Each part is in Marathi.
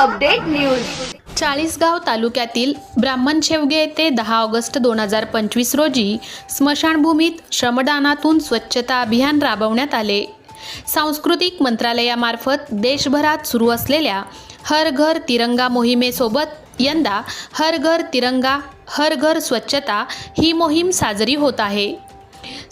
Update news. चाळीसगाव तालुक्यातील ब्राह्मण शेवगे येथे दहा ऑगस्ट दोन हजार पंचवीस रोजी स्मशानभूमीत श्रमदानातून स्वच्छता अभियान राबवण्यात आले. सांस्कृतिक मंत्रालयामार्फत देशभरात सुरू असलेल्या हर घर तिरंगा मोहिमेसोबत यंदा हर घर तिरंगा हर घर स्वच्छता ही मोहीम साजरी होत आहे.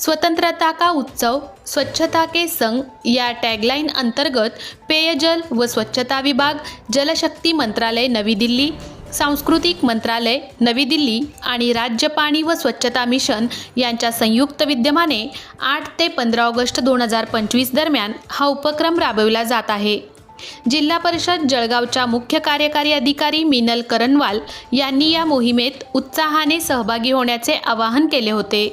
स्वतंत्रता का उत्सव स्वच्छता के संग या टॅगलाईन अंतर्गत पेयजल व स्वच्छता विभाग जलशक्ती मंत्रालय नवी दिल्ली सांस्कृतिक मंत्रालय नवी दिल्ली आणि राज्य पाणी व स्वच्छता मिशन यांच्या संयुक्त विद्यमाने आठ ते पंधरा ऑगस्ट दोन हजार पंचवीस दरम्यान हा उपक्रम राबविला जात आहे. जिल्हा परिषद जळगावच्या मुख्य कार्यकारी अधिकारी मिनल करनवाल यांनी या मोहिमेत उत्साहाने सहभागी होण्याचे आवाहन केले होते.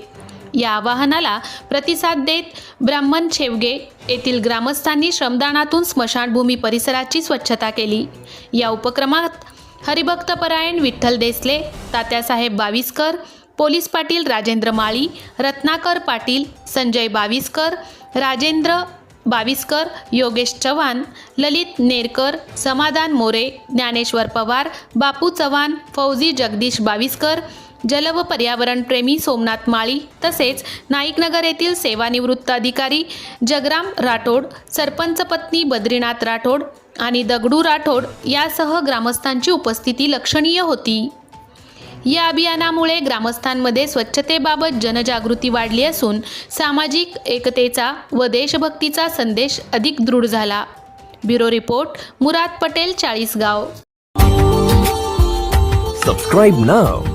या आवाहनाला प्रतिसाद देत ब्राह्मण शेवगे येथील ग्रामस्थांनी श्रमदानातून स्मशानभूमी परिसराची स्वच्छता केली. या उपक्रमात हरिभक्तपरायण विठ्ठल देसले तात्यासाहेब बाविस्कर पोलीस पाटील राजेंद्र माळी रत्नाकर पाटील संजय बाविस्कर राजेंद्र बाविस्कर योगेश चव्हाण ललित नेरकर समाधान मोरे ज्ञानेश्वर पवार बापू चव्हाण फौजी जगदीश बाविस्कर जल व पर्यावरणप्रेमी सोमनाथ माळी तसेच नाईकनगर येथील सेवानिवृत्त अधिकारी जगराम राठोड सरपंच पत्नी बद्रीनाथ राठोड आणि दगडू राठोड यासह ग्रामस्थांची उपस्थिती लक्षणीय होती. या अभियानामुळे ग्रामस्थांमध्ये स्वच्छतेबाबत जनजागृती वाढली असून सामाजिक एकतेचा व देशभक्तीचा संदेश अधिक दृढ झाला. Bureau report Murad Patel Chalisgaon. Subscribe नाव